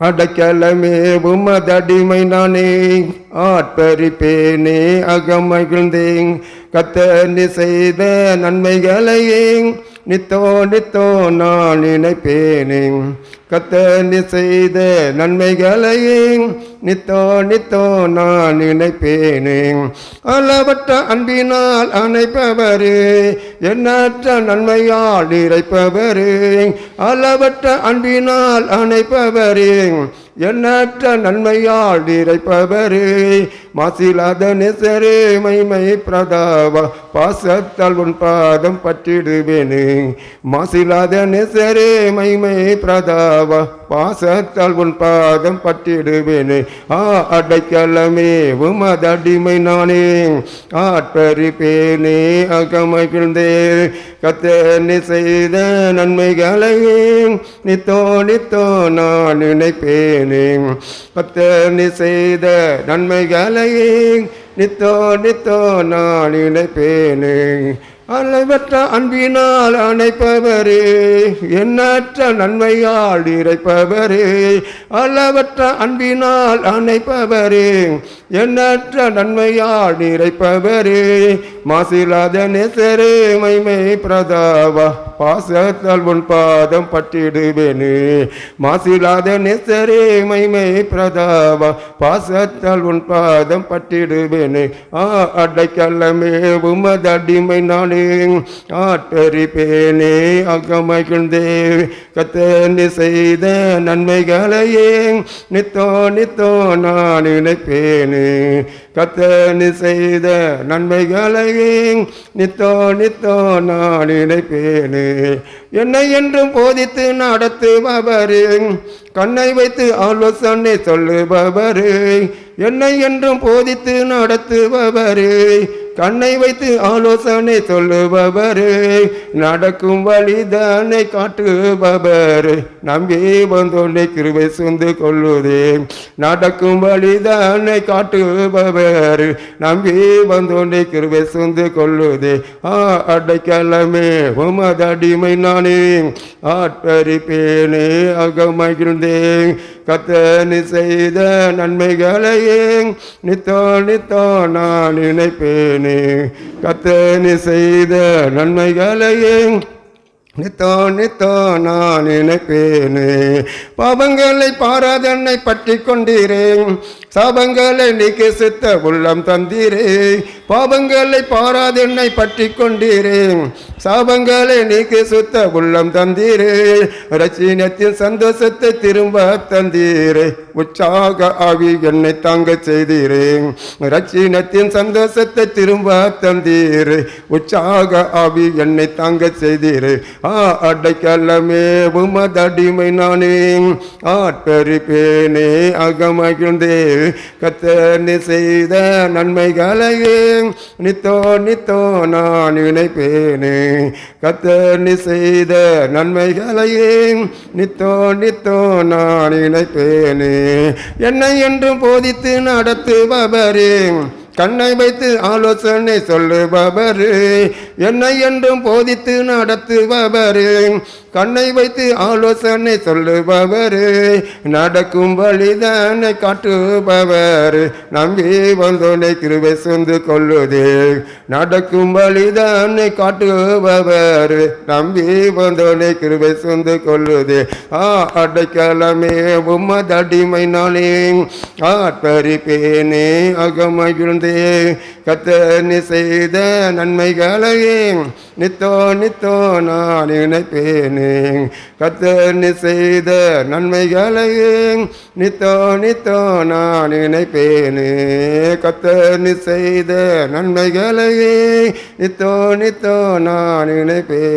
அடைக்கலமே உமதடிமை நானே ஆட்பரிப்பேனே அகமகிழ்ந்தேன். கத்தனி செய்த நன்மைகளையே நித்தோ நித்தோ நான் நினைப்பேனே. கத்தனி செய்த நன்மைகளையே நித்தோ நித்தோ நான் நினைப்பேனே. அளவற்ற அன்பினால் அணைப்பவரே எண்ணற்ற நன்மையால் இறைப்பவரே அளவற்ற அன்பினால் அணைப்பவரே எண்ணற்ற நன்மையால் இறைப்பவரே மாசிலாத நெசரே மைமை பிரதாவ பாசத்தால் உன் பாதம் பற்றிடுவேனே. மாசிலாத நெசரே மைமை பிரதாவ பாசத்தால் உன் பாதம் பற்றிடுவேனே. ஆ அடைக்கலமே உமதடிமை நானே ஆட்பறிப்பேனே அகமகிழ்ந்தே கத்தனி செய்த நன்மைகளையே நித்தோ நித்தோ நான் நினைப்பேன். கத்தனி செய்த நன்மைகளையே நித்தோ நித்தோ நான் நினைப்பேனே அளவற்ற அன்பினால் அணைப்பவரே எண்ணற்ற நன்மையால் இறைப்பவரே அளவற்ற அன்பினால் அணைப்பவரே எண்ணற்ற நன்மையால் இறைப்பவரே. மாசிலாத நெசரே மைமை பிரதாவா பாசத்தால் உன் பாதம் பட்டிடுவேனே. மாசிலாத நெசரே மைமை பிரதாவா பாசத்தால் உன் பாதம் பட்டிடுவேனே. ஆ அடைக்கல்லமே உமதடிமை நான் ஆற்றறிப்பேனே அகமகிழ்ந்தே கத்தனி செய்த நன்மைகளையே நித்தோ நித்தோ நான் நினைப்பேனே கத்தனி செய்த நன்மைகளையே நித்தோ நித்தோ நான் நினைப்பேனே என்னை என்றும் போதித்து நடத்துபவரே கண்ணை வைத்து ஆலோசனை சொல்லுபவரே. என்னை என்றும் போதித்து நடத்துபவரே கண்ணை வைத்து ஆலோசனை சொல்லுபவரே நடக்கும் வழிதானை காட்டுபவர். நம்பி வந்தோனை கிருவை சுந்து கொள்ளுதே நடக்கும் வழிதானை காட்டுபவர். நம்பி வந்தோனை கிருவை சுந்து கொள்ளுதே ஆ அடைக்கலமே உமதடிமை நானே ஆட்பறிப்பேனே அகமகிழ்ந்தேன். கத்தனி செய்த நன்மைகளையே நித்தோ நித்தோ நான் நினைப்பேன். கத்தனி செய்த நன்மைகளையே நித்தோ நித்தோ நான் நினைப்பேனே. பாவங்களை பாராதன்னை பற்றி கொண்டீரேன் சாபங்களை நீக்கி சித்த உள்ளம் தந்தீரே. பாபங்களை பாராதென்னை பற்றி கொண்டீரேன் சாபங்களை நீக்கி சுத்த உள்ளம் தந்தீரே ரச்சினத்தின் சந்தோஷத்தை திரும்ப தந்தீரே. உற்சாக ஆவி என்னை தாங்க செய்தீரே ரச்சினத்தின் சந்தோஷத்தை திரும்ப தந்தீரே. உற்சாக ஆவி என்னை தாங்க செய்தீரே. ஆ அடைக்கலமே உமதடிமை நானே. ஆட்பரிப்பேனே அகமகிழ்ந்தே. கத்தனி செய்த நன்மைகளையே நித்தோ நித்தோ நான் நினைப்பேனே. கத்தனி செய்த நன்மைகளையே நித்தோ நித்தோ நான் நினைப்பேனே. என்னை என்றும் போதித்து நடத்துபவரே. கண்ணை வைத்து ஆலோசனை சொல்லுபவரே. என்னை என்றும் போதித்து நடத்துபவரே. கண்ணை வைத்து ஆலோசனை சொல்லுபவரே. நடக்கும் வழிதானை காட்டுபவர். நம்பி வந்தோனை கிருவை சொந்து கொள்ளுதே. நடக்கும் வழிதானை காட்டுபவர். நம்பி வந்தோனை கிருவை சொந்து கொள்ளுதே. ஆ அடைக்கலமே உம்மதடிமை நாளே ஆட்பரிப்பேனே அகமகிழ்ந்தே. கத்தனி செய்த நன்மைகளை நன்மைகளையே நித்தோ நித்தோ நான் நினைப்பேனே கத்தனி செய்த நன்மைகளையே நித்தோ நித்தோ நான் நினைப்பேனே. கத்தனி செய்த நன்மைகளையே நித்தோ நித்தோ நான் நினைப்பேனே.